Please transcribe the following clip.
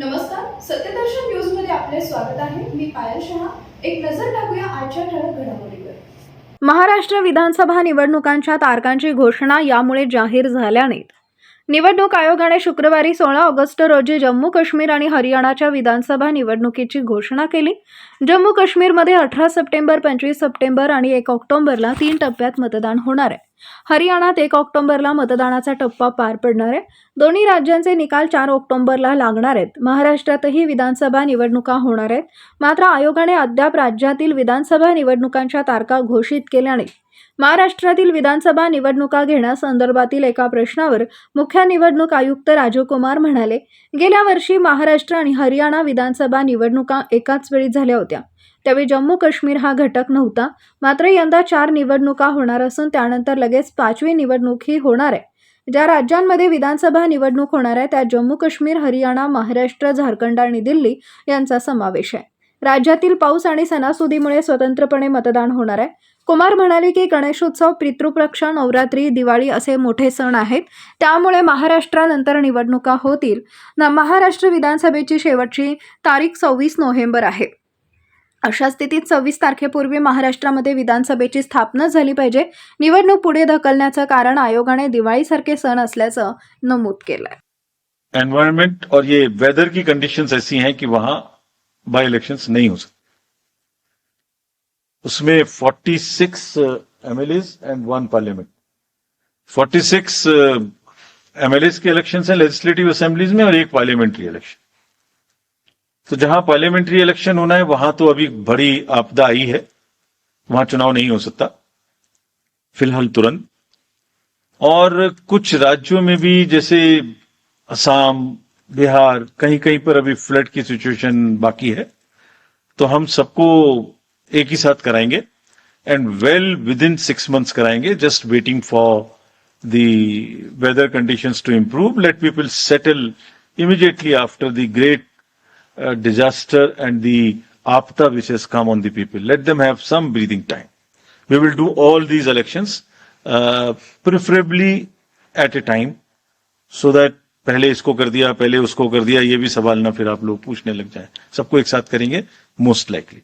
नमस्कार सत्यदर्शन न्यूजमध्ये आपले स्वागत आहे. मी पायल शहा. एक नजर टाकूया आजच्या ठळक घडामोडीवर. महाराष्ट्र विधानसभा निवडणुकांच्या तारखांची घोषणा यामुळे जाहीर झाल्या नाहीत निवडणूक आयोगाने शुक्रवारी सोळा ऑगस्ट रोजी जम्मू काश्मीर आणि हरियाणाच्या विधानसभा निवडणुकीची घोषणा केली. जम्मू काश्मीरमध्ये अठरा सप्टेंबर पंचवीस सप्टेंबर आणि एक ऑक्टोबरला तीन टप्प्यात मतदान होणार आहे. हरियाणात एक ऑक्टोबरला मतदानाचा टप्पा पार पडणार आहे. दोन्ही राज्यांचे निकाल चार ऑक्टोबरला लागणार आहेत. महाराष्ट्रातही विधानसभा निवडणुका होणार आहेत. मात्र आयोगाने अद्याप राज्यातील विधानसभा निवडणुकांच्या तारखा घोषित केल्या नाहीत. महाराष्ट्रातील विधानसभा निवडणुका घेण्यासंदर्भातील एका प्रश्नावर मुख्य निवडणूक आयुक्त राजीव कुमार म्हणाले गेल्या वर्षी महाराष्ट्र आणि हरियाणा विधानसभा निवडणुका एकाच वेळी झाल्या होत्या. त्यावेळी जम्मू काश्मीर हा घटक नव्हता मात्र यंदा चार निवडणुका होणार असून त्यानंतर लगेच पाचवी निवडणूक ही होणार आहे. ज्या राज्यांमध्ये विधानसभा निवडणूक होणार आहे त्यात जम्मू काश्मीर हरियाणा महाराष्ट्र झारखंड आणि दिल्ली यांचा समावेश आहे. राज्यातील पाऊस आणि सणासुदीमुळे स्वतंत्रपणे मतदान होणार आहे. कुमार म्हणाले की गणेशोत्सव पितृपक्ष नवरात्री दिवाळी असे मोठे सण आहेत. त्यामुळे महाराष्ट्रानंतर निवडणुका होतील. ना महाराष्ट्र विधानसभेची शेवटची तारीख सव्वीस नोव्हेंबर आहे. अशा स्थितीत सव्वीस तारखेपूर्वी महाराष्ट्रामध्ये विधानसभेची स्थापना झाली पाहिजे. निवडणूक पुढे ढकलण्याचं कारण आयोगाने दिवाळीसारखे सण असल्याचं नमूद केलंय. एनवायरनमेंट और ये वेदर की कंडीशंस ऐसी हैं कि वहां बाय इलेक्शंस नहीं हो सकते. उसमें 46 MLAs and one parliament 46 MLAs K election है लेजिस्लेटिव असेंबलीज में और एक पार्लियामेंट्री इलेक्शन तो जहाँ पार्लियामेंट्री इलेक्शन होना है, वहाँ तो अभी बड़ी आपदा आई है। वहाँ चुनाव नहीं हो सकता, फ़िलहाल तुरंत। और कुछ राज्यों में भी, जैसे असम, बिहार कहीं कहीं पर अभी फ्लड की सिचुएशन बाकी है तो हम सबको एक ही साथ कराएँगे and well within six months कराएँगे just waiting for the weather conditions to improve. Let people settle immediately after the great uh, disaster and the apta which has come on the people let them have some breathing time we will do all these elections uh, preferably at a time so that पहले इसको कर दिया पहले उसको कर दिया ये भी सवाल ना फिर आप लोग पूछने लग जाए सबको एक साथ करेंगे मोस्ट लाइकली